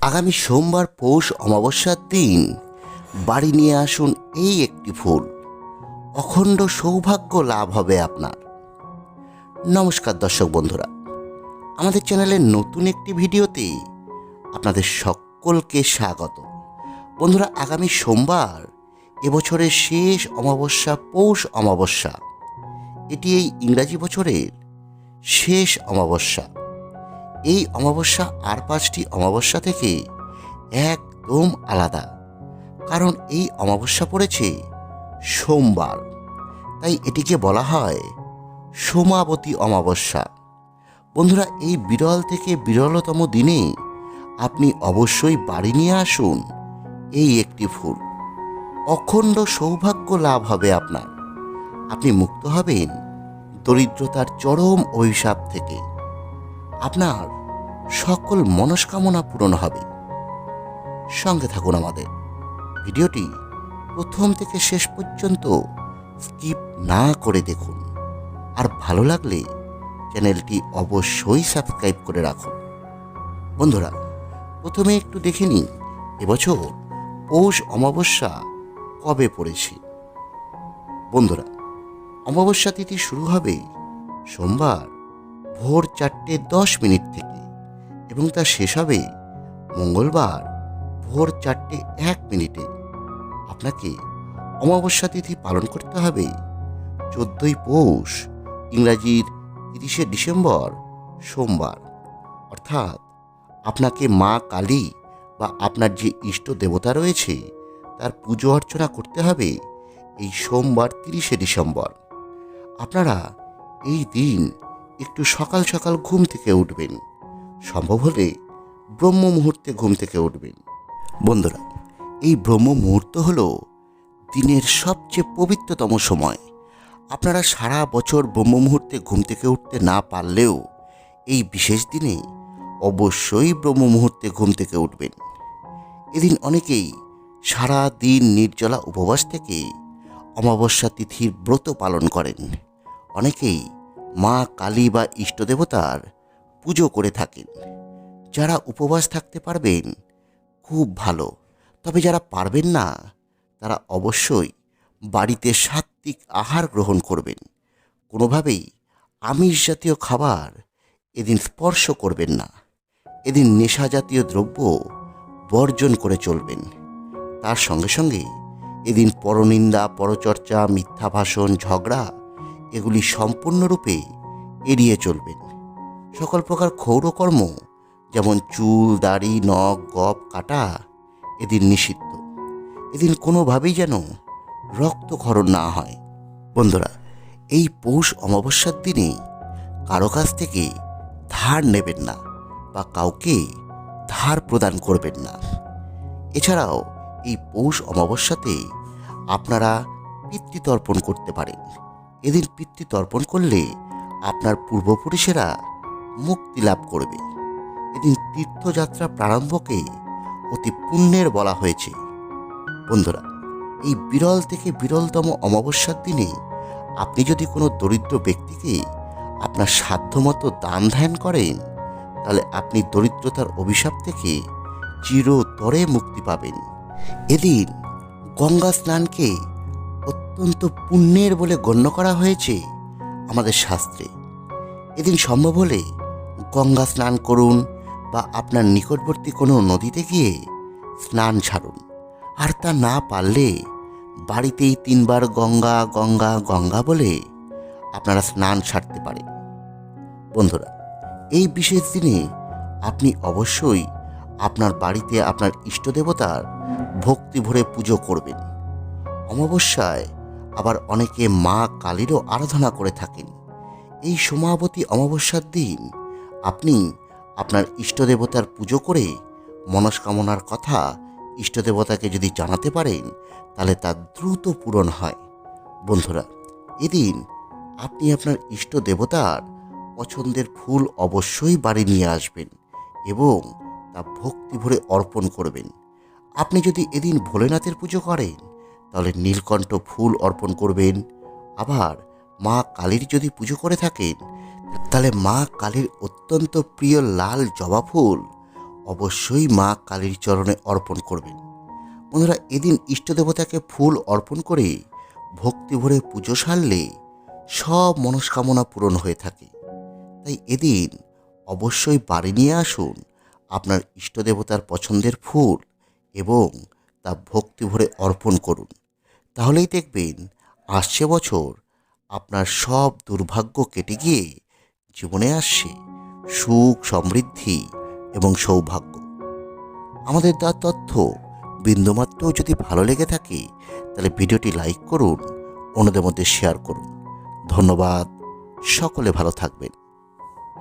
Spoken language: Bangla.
আগামী সোমবার পৌষ অমাবস্যার দিন। বাড়ি নিয়ে আসুন এই একটি ফুল। অখণ্ড সৌভাগ্য লাভ হবে আপনার। নমস্কার দর্শক বন্ধুরা। আমাদের চ্যানেলের নতুন একটি ভিডিওতে আপনাদের সকলকে স্বাগত। বন্ধুরা, আগামী সোমবার এবছরের শেষ অমাবস্যা, পৌষ অমাবস্যা। এটি এই ইংরাজি বছরের শেষ অমাবস্যা। এই অমাবস্যা আর পাঁচটি অমাবস্যা থেকে একদম আলাদা। কারণ এই অমাবস্যা পড়েছে সোমবার। তাই এটিকে বলা হয় সোমাবতী অমাবস্যা। বন্ধুরা, এই বিরল থেকে বিরলতম দিনে আপনি অবশ্যই বাড়ি নিয়ে আসুন এই একটি ফুল অখণ্ড সৌভাগ্য লাভ হবে আপনার। আপনি মুক্ত হবেন দরিদ্রতার চরম অভিশাপ থেকে। আপনার সকল মনস্কামনা পূরণ হবে। সঙ্গে থাকুন আমাদের। ভিডিওটি প্রথম থেকে শেষ পর্যন্ত স্কিপ না করে দেখুন। আর ভালো লাগলে চ্যানেলটি অবশ্যই সাবস্ক্রাইব করে রাখুন। বন্ধুরা, প্রথমে একটু দেখে নিই, এবছর পৌষ অমাবস্যা কবে পড়েছে? বন্ধুরা, অমাবস্যা তিথি শুরু হবে সোমবার ভোর চারটে দশ মিনিট থেকে এবং তা শেষ হবে মঙ্গলবার ভোর চারটে এক মিনিটে। আপনাকে অমাবস্যা তিথি পালন করতে হবে। চোদ্দই পৌষ, ইংরাজির তিরিশে ডিসেম্বর, সোমবার। অর্থাৎ আপনাকে মা কালী বা আপনার যে ইষ্ট দেবতা রয়েছে, তার পুজো অর্চনা করতে হবে এই সোমবার তিরিশে ডিসেম্বর। আপনারা এই দিন একটু সকাল সকাল ঘুম থেকে উঠবেন। সম্ভব হলে ব্রহ্ম মুহূর্তে ঘুম থেকে উঠবেন। বন্ধুরা, এই ব্রহ্ম মুহূর্ত হল দিনের সবচেয়ে পবিত্রতম সময়। আপনারা সারা বছর ব্রহ্ম মুহূর্তে ঘুম থেকে উঠতে না পারলেও এই বিশেষ দিনে অবশ্যই ব্রহ্ম মুহূর্তে ঘুম থেকে উঠবেন। এদিন অনেকেই সারা দিন নির্জলা উপবাস থেকে অমাবস্যা তিথির ব্রত পালন করেন। অনেকেই মা কালী বা ইষ্টদেবতার পুজো করে থাকেন। যারা উপবাস থাকতে পারবেন, খুব ভালো। তবে যারা পারবেন না, তারা অবশ্যই বাড়িতে সাত্ত্বিক আহার গ্রহণ করবেন। কোনোভাবেই আমিষ জাতীয় খাবার এদিন স্পর্শ করবেন না। এদিন নেশা জাতীয় দ্রব্য বর্জন করে চলবেন। তার সঙ্গে সঙ্গে এদিন পরনিন্দা, পরচর্চা মিথ্যা ভাষণ ঝগড়া এগুলি সম্পূর্ণরূপে এড়িয়ে চলবেন। সকল প্রকার ক্ষৌরকর্ম যেমন চুল, দাড়ি, নখ, গপ, কাটা, এদিন নিষিদ্ধ। এদিন কোনোভাবেই যেন রক্তক্ষরণ না হয়। বন্ধুরা, এই পৌষ অমাবস্যার দিনে কারও কাছ থেকে ধার নেবেন না বা কাউকে ধার প্রদান করবেন না। এছাড়াও এই পৌষ অমাবস্যাতে আপনারা পিতৃতর্পণ করতে পারেন। এদিন পিতৃতর্পণ করলে আপনার পূর্বপুরুষেরা মুক্তি লাভ করবে। এদিন তীর্থযাত্রা প্রারম্ভকে অতি পুণ্যের বলা হয়েছে। বন্ধুরা, এই বিরল থেকে বিরলতম অমাবস্যার দিনে আপনি যদি কোনো দরিদ্র ব্যক্তিকে আপনার সাধ্যমতো দান ধ্যান করেন, তাহলে আপনি দরিদ্রতার অভিশাপ থেকে চিরতরে মুক্তি পাবেন। এদিন গঙ্গা স্নানকে অত্যন্ত পুণ্যের বলে গণ্য করা হয়েছে আমাদের শাস্ত্রে। এদিন সম্ভব হলে গঙ্গা স্নান করুন বা আপনার নিকটবর্তী কোনো নদীতে গিয়ে স্নান ছাড়ুন। আর তা না পারলে বাড়িতেই তিনবার গঙ্গা গঙ্গা গঙ্গা বলে আপনারা স্নান সারতে পারেন। বন্ধুরা, এই বিশেষ দিনে আপনি অবশ্যই আপনার বাড়িতে আপনার ইষ্টদেবতার ভক্তি ভরে পুজো করবেন। অমাবস্যায় আবার অনেকে মা কালীরও আরাধনা করে থাকেন। এই সোমাবতী অমাবস্যার দিন আপনি আপনার ইষ্টদেবতার পুজো করে মনস্কামনার কথা ইষ্টদেবতাকে যদি জানাতে পারেন, তাহলে তা দ্রুত পূরণ হয়। বন্ধুরা, এদিন আপনি আপনার ইষ্ট দেবতার পছন্দের ফুল অবশ্যই বাড়ি নিয়ে আসবেন এবং তা ভক্তি ভরে অর্পণ করবেন। আপনি যদি এদিন ভোলেনাথের পুজো করেন তাহলে নীলকণ্ঠ ফুল অর্পণ করবেন। আবার মা কালীর যদি পুজো করে থাকেন, তাহলে মা কালীর অত্যন্ত প্রিয় লাল জবা ফুল অবশ্যই মা কালীর চরণে অর্পণ করবেন। বন্ধুরা, এদিন ইষ্টদেবতাকে ফুল অর্পণ করে ভক্তি ভরে পুজো সারলে সব মনস্কামনা পূরণ হয়ে থাকে। তাই এদিন অবশ্যই বাড়ি নিয়ে আসুন আপনার ইষ্টদেবতার পছন্দের ফুল এবং তা ভক্তি ভরে অর্পণ করুন। তাহলেই দেখবেন আসছে বছর আপনার সব দুর্ভাগ্য কেটে গিয়ে জীবনে আসছে সুখ, সমৃদ্ধি এবং সৌভাগ্য। আমাদের দেওয়ার তথ্য বিন্দুমাত্রও যদি ভালো লেগে থাকে, তাহলে ভিডিওটি লাইক করুন, অন্যদের মধ্যে শেয়ার করুন। ধন্যবাদ, সকলে ভালো থাকবেন।